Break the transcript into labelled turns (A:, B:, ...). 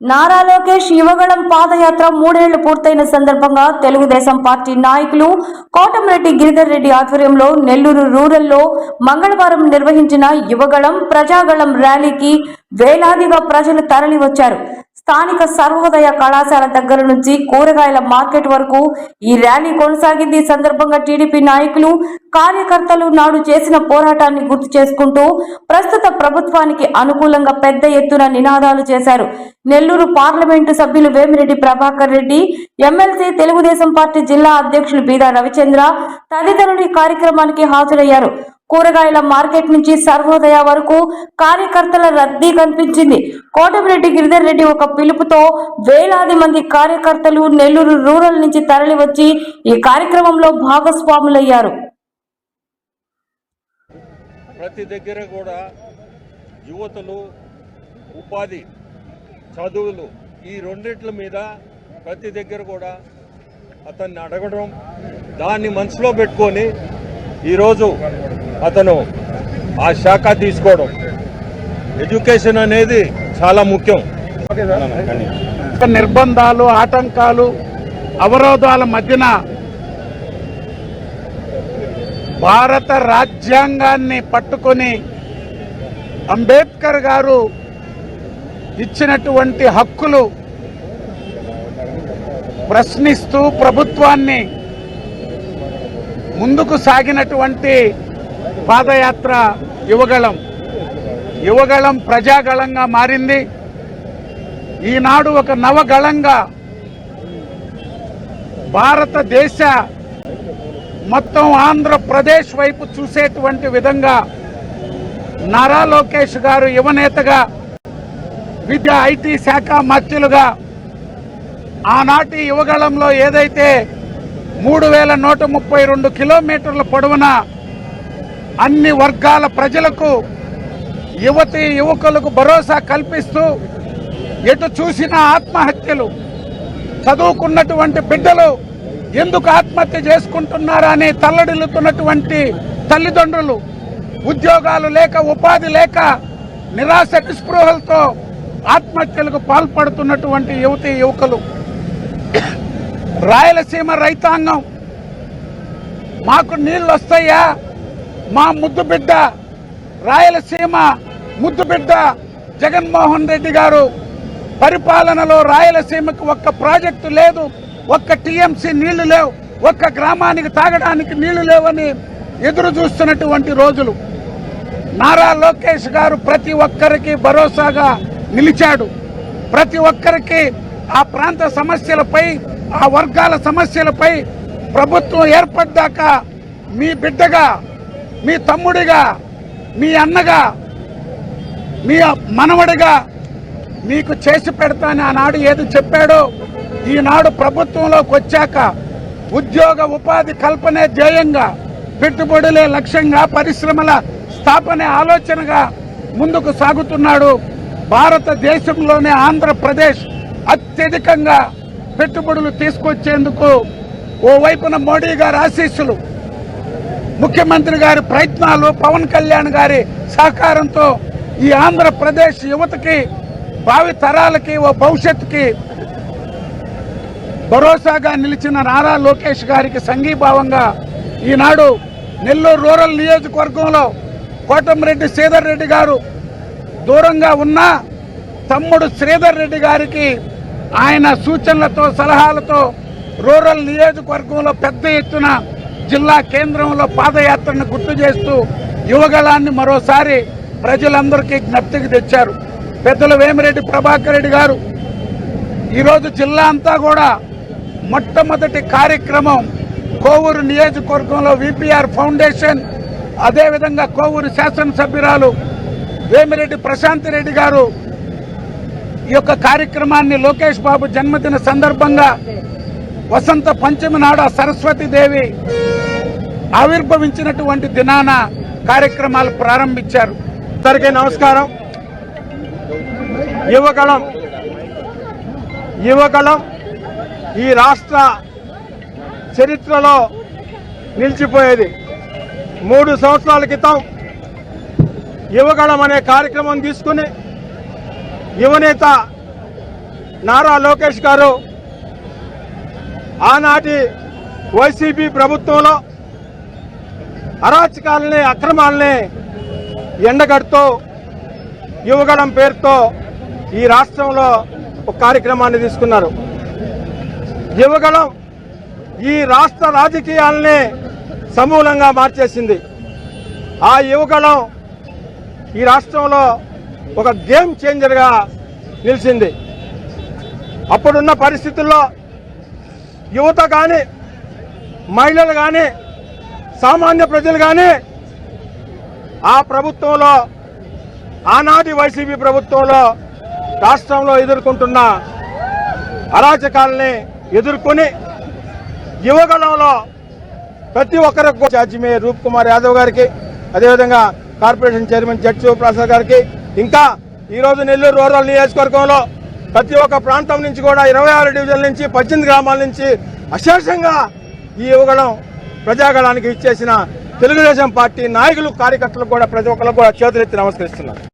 A: నారా లోకేష్ యువగళం పాదయాత్ర మూడేళ్ళు పూర్తయిన సందర్భంగా తెలుగుదేశం పార్టీ నాయకులు కోటమిరెడ్డి గిరిధర్ రెడ్డి ఆధ్వర్యంలో నెల్లూరు రూరల్లో మంగళవారం నిర్వహించిన యువగళం ప్రజాగళం ర్యాలీకి వేలాదిగా ప్రజలు తరలివచ్చారు. స్థానిక సర్వోదయ కళాశాల దగ్గర నుంచి కూరగాయల మార్కెట్ వరకు ఈ ర్యాలీ కొనసాగింది. ఈ సందర్భంగా టీడీపీ నాయకులు కార్యకర్తలు నాడు చేసిన పోరాటాన్ని గుర్తు చేసుకుంటూ ప్రస్తుత ప్రభుత్వానికి అనుకూలంగా పెద్ద ఎత్తున నినాదాలు చేశారు. నెల్లూరు పార్లమెంటు సభ్యులు వేమిరెడ్డి ప్రభాకర్ రెడ్డి ఎమ్మెల్సీ తెలుగుదేశం పార్టీ జిల్లా అధ్యక్షులు బీదా రవిచంద్ర తదితరులు ఈ కార్యక్రమానికి హాజరయ్యారు. కూరగాయల మార్కెట్ నుంచి సర్వోదయ వరకు కార్యకర్తల రద్దీ కనిపించింది. కోటమిరెడ్డి గిరిధర్ రెడ్డి ఒక పిలుపుతో వేలాది మంది కార్యకర్తలు నెల్లూరు రూరల్ నుంచి తరలివచ్చి ఈ కార్యక్రమంలో భాగస్వాములయ్యారు.
B: ప్రతి దగ్గర కూడా యువతలు ఉపాధి చదువులు ఈ రెండిట్ల మీద ప్రతి దగ్గర కూడా అతన్ని అడగడం దాన్ని మనసులో పెట్టుకొని ఈరోజు అతను ఆ శాఖ తీసుకోవడం. ఎడ్యుకేషన్ అనేది చాలా ముఖ్యం.
C: నిర్బంధాలు ఆటంకాలు అవరోధాల మధ్యన భారత రాజ్యాంగాన్ని పట్టుకొని అంబేద్కర్ గారు ఇచ్చినటువంటి హక్కులు ప్రశ్నిస్తూ ప్రభుత్వాన్ని ముందుకు సాగినటువంటి పాదయాత్ర యువగళం. యువగళం ప్రజాగళంగా మారింది. ఈనాడు ఒక నవగళంగా భారతదేశ మొత్తం ఆంధ్రప్రదేశ్ వైపు చూసేటువంటి విధంగా నారా లోకేష్ గారు యువనేతగా విద్య ఐటీ శాఖ మంత్రులుగా ఆనాటి యువగళంలో ఏదైతే మూడు వేల నూట ముప్పై రెండు కిలోమీటర్ల పొడవున అన్ని వర్గాల ప్రజలకు యువతి యువకులకు భరోసా కల్పిస్తూ ఎటు చూసినా ఆత్మహత్యలు చదువుకున్నటువంటి బిడ్డలు ఎందుకు ఆత్మహత్య చేసుకుంటున్నారని తల్లడిల్లుతున్నటువంటి తల్లిదండ్రులు ఉద్యోగాలు లేక ఉపాధి లేక నిరాశ నిస్పృహలతో ఆత్మహత్యలకు పాల్పడుతున్నటువంటి యువతి యువకులు. రాయలసీమ రైతాంగం మాకు నీళ్ళు వస్తాయా? మా ముద్దు బిడ్డ రాయలసీమ ముద్దు బిడ్డ జగన్మోహన్ రెడ్డి గారు పరిపాలనలో రాయలసీమకు ఒక్క ప్రాజెక్టు లేదు ఒక్క టీఎంసీ నీళ్ళు లేవు ఒక్క గ్రామానికి తాగడానికి నీళ్ళు లేవని ఎదురు చూస్తున్నటువంటి రోజులు. నారా లోకేష్ గారు ప్రతి ఒక్కరికి భరోసాగా నిలిచాడు. ప్రతి ఒక్కరికి ఆ ప్రాంత సమస్యలపై ఆ వర్గాల సమస్యలపై ప్రభుత్వం ఏర్పడ్డాక మీ బిడ్డగా మీ తమ్ముడిగా మీ అన్నగా మీ మనవడిగా మీకు చేసి పెడతాని ఆనాడు ఏది చెప్పాడో ఈనాడు ప్రభుత్వంలోకి వచ్చాక ఉద్యోగ ఉపాధి కల్పనే ధ్యేయంగా పెట్టుబడులే లక్ష్యంగా పరిశ్రమల స్థాపనే ఆలోచనగా ముందుకు సాగుతున్నాడు. భారతదేశంలోనే ఆంధ్రప్రదేశ్ అత్యధికంగా పెట్టుబడులు తీసుకొచ్చేందుకు ఓవైపున మోడీ గారి ఆశీస్సులు ముఖ్యమంత్రి గారి ప్రయత్నాలు పవన్ కళ్యాణ్ గారి సహకారంతో ఈ ఆంధ్రప్రదేశ్ యువతకి భావి తరాలకి ఓ భవిష్యత్తుకి భరోసాగా నిలిచిన నారా లోకేష్ గారికి సంఘీభావంగా ఈనాడు నెల్లూరు రూరల్ నియోజకవర్గంలో కోటమిరెడ్డి శ్రీధర్ రెడ్డి గారు దూరంగా ఉన్న తమ్ముడు శ్రీధర్ రెడ్డి గారికి ఆయన సూచనలతో సలహాలతో రూరల్ నియోజకవర్గంలో పెద్ద ఎత్తున జిల్లా కేంద్రంలో పాదయాత్రను గుర్తు చేస్తూ యువగళాన్ని మరోసారి ప్రజలందరికీ జ్ఞప్తికి తెచ్చారు. పెద్దలు వేమిరెడ్డి ప్రభాకర్ రెడ్డి గారు ఈరోజు జిల్లా అంతా కూడా మొట్టమొదటి కార్యక్రమం కోవూరు నియోజకవర్గంలో విపిఆర్ ఫౌండేషన్ అదేవిధంగా కోవూరు శాసనసభ్యురాలు వేమిరెడ్డి ప్రశాంత్ రెడ్డి గారు ఈ యొక్క కార్యక్రమాన్ని లోకేష్ బాబు జన్మదిన సందర్భంగా వసంత పంచమి నాడ ఆ సరస్వతీదేవి ఆవిర్భవించినటువంటి దినాన కార్యక్రమాలు ప్రారంభించారు.
B: అందరికీ నమస్కారం. యువగళం యువగళం ఈ రాష్ట్ర చరిత్రలో నిలిచిపోయేది. మూడు సంవత్సరాల క్రితం యువగళం అనే కార్యక్రమం తీసుకుని యువనేత నారా లోకేష్ గారు ఆనాటి వైసీపీ ప్రభుత్వంలో అరాచకాలని అక్రమాలని ఎండగడుతూ యువగడం పేరుతో ఈ రాష్ట్రంలో ఒక కార్యక్రమాన్ని తీసుకున్నారు. యువగడం ఈ రాష్ట్ర రాజకీయాలని సమూలంగా మార్చేసింది. ఆ యువగడం ఈ రాష్ట్రంలో ఒక గేమ్ చేంజర్గా నిలిచింది. అప్పుడున్న పరిస్థితుల్లో యువత కానీ మహిళలు కానీ సామాన్య ప్రజలు కానీ ఆ ప్రభుత్వంలో ఆనాటి వైసీపీ ప్రభుత్వంలో రాష్ట్రంలో ఎదుర్కొంటున్న అరాచకాలని ఎదుర్కొని యువగణంలో ప్రతి ఒక్కరికి చార్జిమే రూప్ కుమార్ యాదవ్ గారికి అదేవిధంగా కార్పొరేషన్ చైర్మన్ జడ్ శివప్రసాద్ గారికి ఇంకా ఈరోజు నెల్లూరు రూరల్ నియోజకవర్గంలో ప్రతి ఒక్క ప్రాంతం నుంచి కూడా ఇరవై ఆరు డివిజన్ల నుంచి పద్దెనిమిది గ్రామాల నుంచి అశేషంగా ఈ యువగణం ప్రజాగళానికి ఇచ్చేసిన తెలుగుదేశం పార్టీ నాయకులు కార్యకర్తలు కూడా ప్రతి ఒక్కరు కూడా చేతులెత్తి నమస్కరిస్తున్నారు